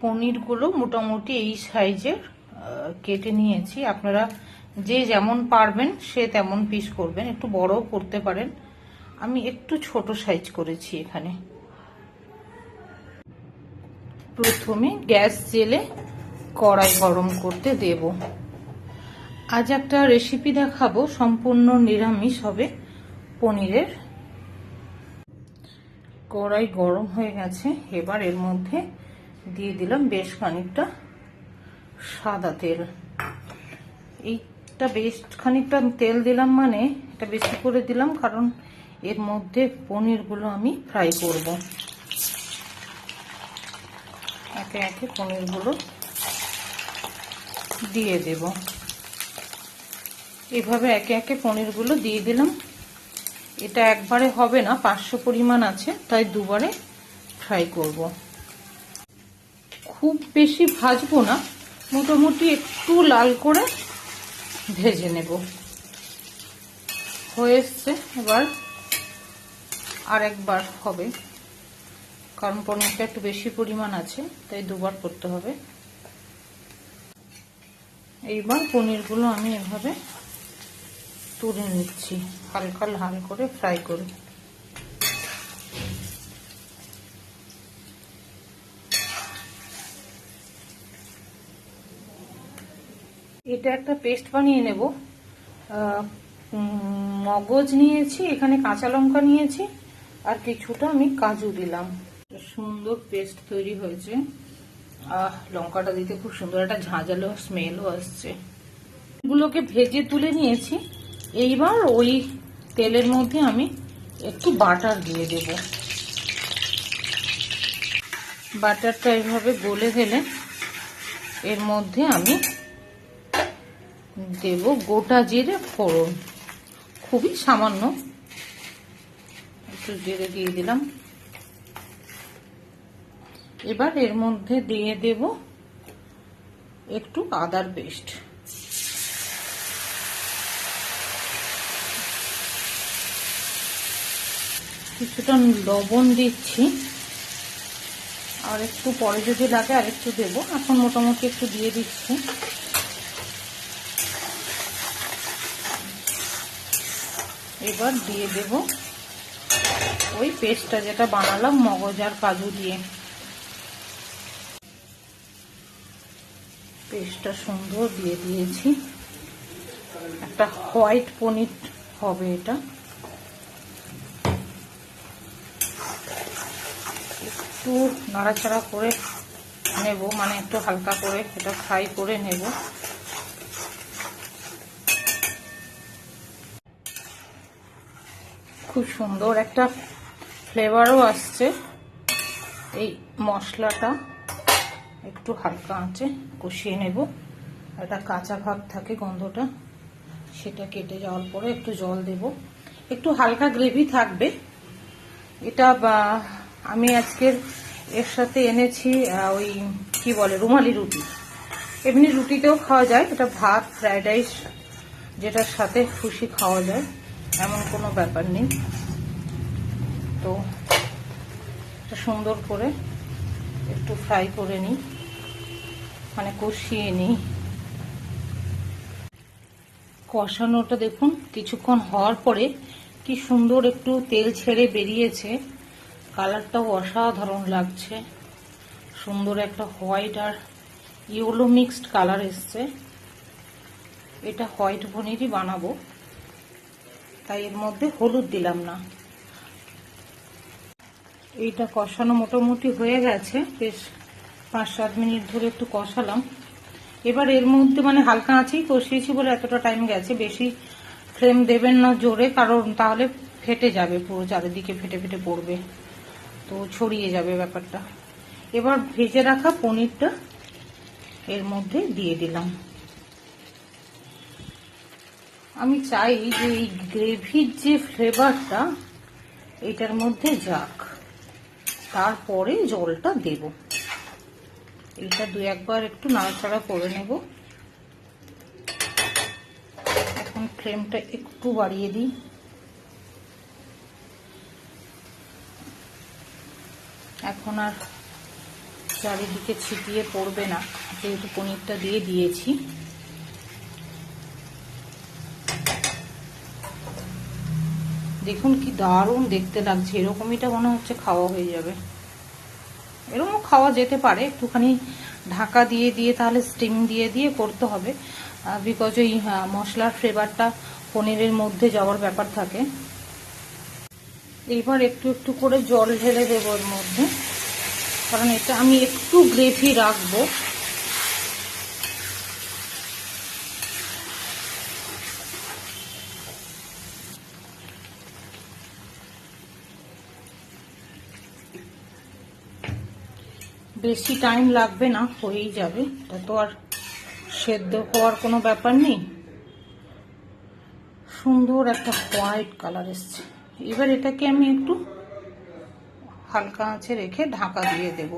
পনিরগুলো মোটামুটি এই সাইজের কেটে নিয়েছি। আপনারা যে যেমন পারবেন সে তেমন পিস করবেন। একটু বড়ও করতে পারেন। আমি একটু ছোট সাইজ করেছি এখানে। প্রথমে গ্যাস জেলে কড়াই গরম করতে দেব। আজ একটা রেসিপি দেখাবো। সম্পূর্ণ নিরামিষ হবে পনিরের। কড়াই গরম হয়ে গেছে। এবার এর মধ্যে দিয়ে দিলাম বেশ খানিকটা সাদা তেল। এইটা বেশ খানিকটা তেল দিলাম মানে এটা বেশি করে দিলাম কারণ এর মধ্যে পনিরগুলো আমি ফ্রাই করব। একে একে পনিরগুলো দিয়ে দেব। এভাবে একে একে পনিরগুলো দিয়ে দিলাম। এটা একবারে হবে না পাঁচশো পরিমাণ আছে, তাই দুবারে ফ্রাই করব। খুব বেশি ভাজবো না, মোটামুটি একটু লাল করে ভেজে নেব। হয়ে এসছে, এবার আর একবার হবে। কারণ পনিরটা একটু বেশি পরিমাণ আছে, তাই দুবার করতে হবে। এইবার পনিরগুলো আমি এভাবে তুলে নিচ্ছি, হালকা লাল করে ফ্রাই করে। এটা একটা পেস্ট বানিয়ে নেব। মগজ নিয়েছি, এখানে কাঁচা লঙ্কা নিয়েছি, আর কিছুটা আমি কাজু দিলাম। সুন্দর পেস্ট তৈরি হয়েছে। আহ, লঙ্কাটা দিতে খুব সুন্দর, একটা ঝাঁঝালো স্মেলও আসছে। এগুলোকে ভেজে তুলে নিয়েছি। এইবার ওই তেলের মধ্যে আমি একটু বাটার দিয়ে দেব। বাটারটা এইভাবে গলে গেলে এর মধ্যে আমি দেব গোটা জিরে ফোড়ন। খুবই সামান্য। একটু জিরে দিয়ে দিলাম। এবার এর মধ্যে দিয়ে দেব একটু আদার পেস্ট। কিছুটা লবণ দিচ্ছি। আর একটু পরে যদি লাগে আর একটু দেবো। এখন মোটামুটি একটু দিয়ে দিচ্ছি। এবার দিয়ে দেব ওই পেস্টটা যেটা বানালাম, মগজ আর কাজু দিয়ে। পেস্টটা সুন্দর দিয়ে দিয়েছি। একটা হোয়াইট পনির হবে এটা। একটু নাড়াচাড়া করে নেব মানে একটু হালকা করে এটা ফ্রাই করে নেব। খুব সুন্দর একটা ফ্লেভারও আসছে। এই মশলাটা একটু হালকা আঁচে কষিয়ে নেব। একটা কাঁচা ভাব থাকে গন্ধটা, সেটা কেটে যাওয়ার পরে একটু জল দেব। একটু হালকা গ্রেভি থাকবে। এটা আমি আজকের এর সাথে এনেছি ওই কি বলে, রুমালি রুটি। এমনি রুটিতেও খাওয়া যায়, এটা ভাত ফ্রাইড রাইস যেটার সাথে খুশি খাওয়া যায়। এমন কোনো ব্যাপার নেই। তো সুন্দর করে একটু ফ্রাই করে নিই মানে কষিয়ে নিই। কষানোটা দেখুন, কিছুক্ষণ হওয়ার পরে কি সুন্দর একটু তেল ছেড়ে বেরিয়েছে। কালারটাও অসাধারণ লাগছে। সুন্দর একটা হোয়াইট আর ইয়েলো মিক্সড কালার এসছে। এটা হোয়াইট পনিরই বানাবো। তাই এর মধ্যে হলুদ দিলাম না। এইটা কষানো মোটামুটি হয়ে গেছে। বেশ পাঁচ সাত মিনিট ধরে একটু কষালাম। এবার এর মধ্যে মানে হালকা আছেই কষিয়েছি বলে এতটা টাইম গেছে। বেশি ফ্লেম দেবেন না জোরে, কারণ তাহলে ফেটে যাবে পুরো, চারিদিকে ফেটে ফেটে পড়বে। তো ছড়িয়ে যাবে ব্যাপারটা। এবার ভেজে রাখা পনিরটা এর মধ্যে দিয়ে দিলাম। আমি চাই যে এই গ্রেভির যে ফ্লেভারটা, এটার মধ্যে যাক। তারপরে জলটা দেব। এটা দু একবার একটু নাড়াচাড়া করে নেব। এখন ফ্লেমটা একটু বাড়িয়ে দিই। এখন আর চারিদিকে ছিটিয়ে পড়বে না, যেহেতু পনিরটা দিয়ে দিয়েছি। দেখুন কি দারুণ দেখতে লাগছে। এরকমইটা মনে হচ্ছে খাওয়া হয়ে যাবে। এরকমও খাওয়া যেতে পারে। একটুখানি ঢাকা দিয়ে দিয়ে তাহলে স্টিম দিয়ে দিয়ে করতে হবে। বিকজ ওই মশলার ফ্লেভারটা পনিরের মধ্যে যাওয়ার ব্যাপার থাকে। এইবার একটু একটু করে জল ঢেলে দেবো এর মধ্যে। কারণ এটা আমি একটু গ্রেভি রাখব। বেশি টাইম লাগবে না, হয়েই যাবে। তা তো আর সেদ্ধ হওয়ার কোনো ব্যাপার নেই। সুন্দর একটা হোয়াইট কালার এসছে। এবার এটাকে আমি একটু হালকা আঁচে রেখে ঢাকা দিয়ে দেব।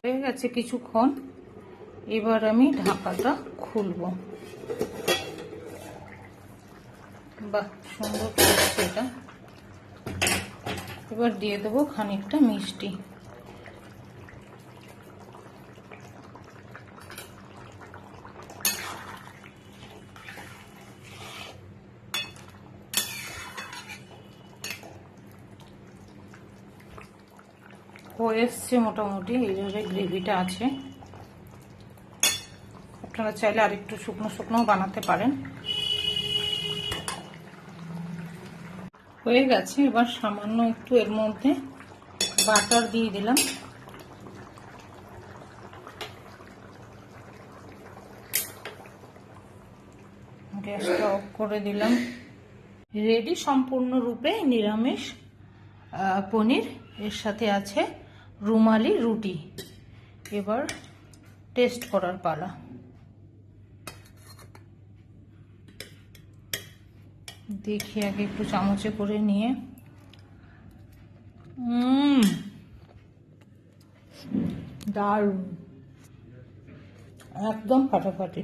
হয়ে গেছে কিছুক্ষণ। এবার আমি ঢাকাটা খুলব। বাহ, সুন্দর এটা। এবার দিয়ে দেবো খানিকটা মিষ্টি। হয়ে এসছে মোটামুটি এইভাবে গ্রেভিটা আছে। আপনারা চাইলে আরেকটু শুকনো শুকনো বানাতে পারেন। হয়ে গেছে, এবার সামান্য একটু এর মধ্যে বাটার দিয়ে দিলাম। গ্যাসটা অফ করে দিলাম। রেডি সম্পূর্ণরূপে নিরামিষ পনির এর সাথে আছে। রুমালি রুটি। এবার টেস্ট করার পালা। দেখি আগে একটু চামচে করে নিয়ে। দারুণ। একদম ফাটাফাটি।